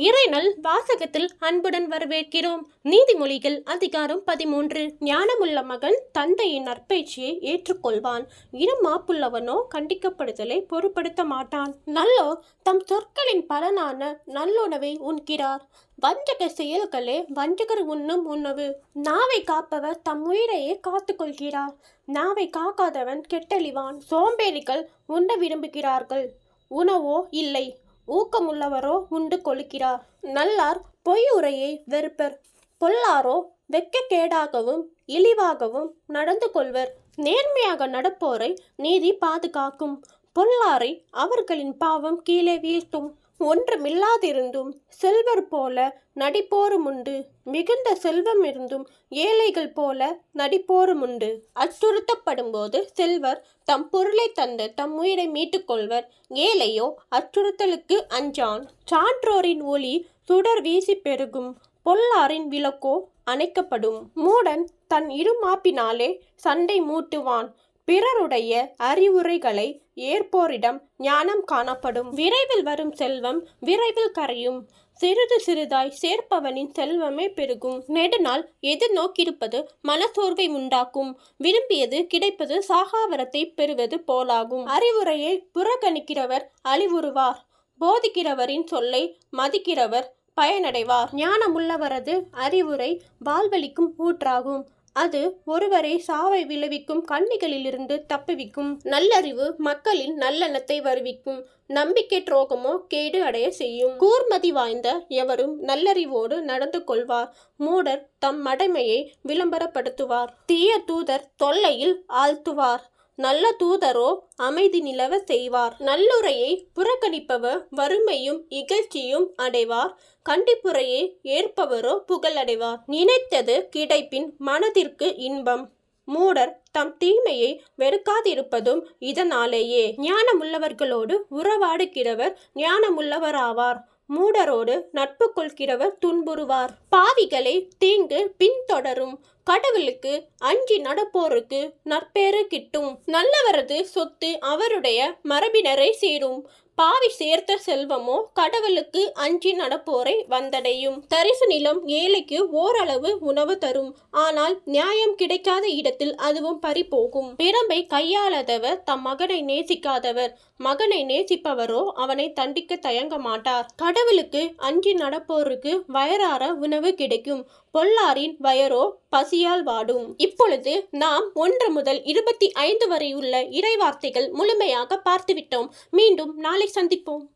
இறைநல் வாசகத்தில் அன்புடன் வரவேற்கிறோம். நீதிமொழிகள் அதிகாரம் பதிமூன்று. ஞானமுள்ள மகன் தந்தையின் நற்பயிற்சியை ஏற்றுக்கொள்வான். இனம் மாப்புள்ளவனோ கண்டிக்கப்படுதலை பொருட்படுத்த மாட்டான். நல்லோ தம் சொற்களின் பலனான நல்லுணவை உண்கிறார். வஞ்சக செயல்களே வஞ்சகர் உண்ணும் உணவு. நாவை காப்பவர் தம் உயிரையே காத்துக்கொள்கிறார். நாவை காக்காதவன் கெட்டழிவான். சோம்பேறிகள் உண்ண விரும்புகிறார்கள். உணவோ இல்லை. ஊக்கமுள்ளவரோ உண்டு கொழுக்கிறார். நல்லார் பொய் உரையை வெறுப்பர். பொல்லாரோ வெக்கக்கேடாகவும் இழிவாகவும் நடந்து கொள்வர். நேர்மையாக நடப்போரை நீதி பாதுகாக்கும். பொல்லாரை அவர்களின் பாவம் கீழே வீழ்த்தும். ஒன்றுமில்லாதிருந்தும் செல்வர் போல நடிப்போருமுண்டு. மிகுந்த செல்வம் இருந்தும் ஏழைகள் போல நடிப்போரும் உண்டு அச்சுறுத்தப்படும்போது செல்வர் தம் பொருளை தந்து தம் உயிரை மீட்டுக்கொள்வர். ஏழையோ அச்சுறுத்தலுக்கு அஞ்சான். சான்றோரின் ஒளி சுடர் வீசி பெருகும். பொல்லாரின் விளக்கோ அணைக்கப்படும். மூடன் தன் இருமாப்பினாலே சண்டை மூட்டுவான். பிறருடைய அறிவுரைகளை ஏற்போரிடம் ஞானம் காணப்படும். விரைவில் வரும் செல்வம் விரைவில் கரையும். சிறிது சிறிதாய் சேர்ப்பவனின் செல்வமே பெருகும். நெடுநாள் எதிர்நோக்கியிருப்பது மனசோர்வை உண்டாக்கும். விரும்பியது கிடைப்பது சாகாவரத்தை பெறுவது போலாகும். அறிவுரையை புறக்கணிக்கிறவர் அழிவுறுவார். போதிக்கிறவரின் சொல்லை மதிக்கிறவர் பயனடைவார். ஞானமுள்ளவரது அறிவுரை வாழ்வளிக்கும் ஊற்றாகும். அது ஒருவரை சாவை விளைவிக்கும் கண்ணிகளிலிருந்து தப்புவிக்கும் நல்லறிவு மக்களின் நல்லெண்ணத்தை வருவிக்கும். நம்பிக்கை துரோகமோ கேடு அடைய செய்யும். கூர்மதி வாய்ந்த எவரும் நல்லறிவோடு நடந்து கொள்வார். மூடர் தம் மடமையை விளம்பரப்படுத்துவார். தீய தூதர் தொல்லையில் ஆழ்த்துவார். நல்ல தூதரோ அமைதி நிலவ செய்வார். நல்லுரையை புறக்கணிப்பவர் வறுமையும் இகழ்ச்சியும் அடைவார். கண்டிப்புரையை ஏற்பவரோ புகழடைவார். நினைத்தது கிடைப்பின் மனதிற்கு இன்பம். மூடர் தம் தீமையை வெறுக்காதிருப்பதும் இதனாலேயே. ஞானமுள்ளவர்களோடு உறவாடுகிறவர் ஞானமுள்ளவராவார். மூடரோடு நட்பு கொள்கிறவர் துன்புறுவார். பாவிகளை தீங்கு பின்தொடரும். கடவுளுக்கு அஞ்சி நடப்போருக்கு நற்பேறு கிட்டும். நல்லவரது சொத்து அவருடைய மரபினரை சேரும் பாவி சேர்த்த செல்வமோ கடவுளுக்கு அஞ்சி நடப்போரை வந்தடையும். தரிசு நிலம் ஏழைக்கு ஓரளவு உணவு தரும். ஆனால் நியாயம் கிடைக்காத இடத்தில் அதுவும் பறிபோகும். பிரம்பை கையாளாதவர் தம் மகனை நேசிக்காதவர். மகனை நேசிப்பவரோ அவனை தண்டிக்க தயங்க மாட்டார். கடவுளுக்கு அஞ்சி நடப்போருக்கு வயறார உணவு கிடைக்கும். பொல்லாரின் வயரோ பசியால் வாடும். இப்பொழுது நாம் ஒன்று முதல் இருபத்தி ஐந்து வரை உள்ள இறைவார்த்தைகள் முழுமையாக பார்த்துவிட்டோம். மீண்டும் நாளை சந்திப்போம்.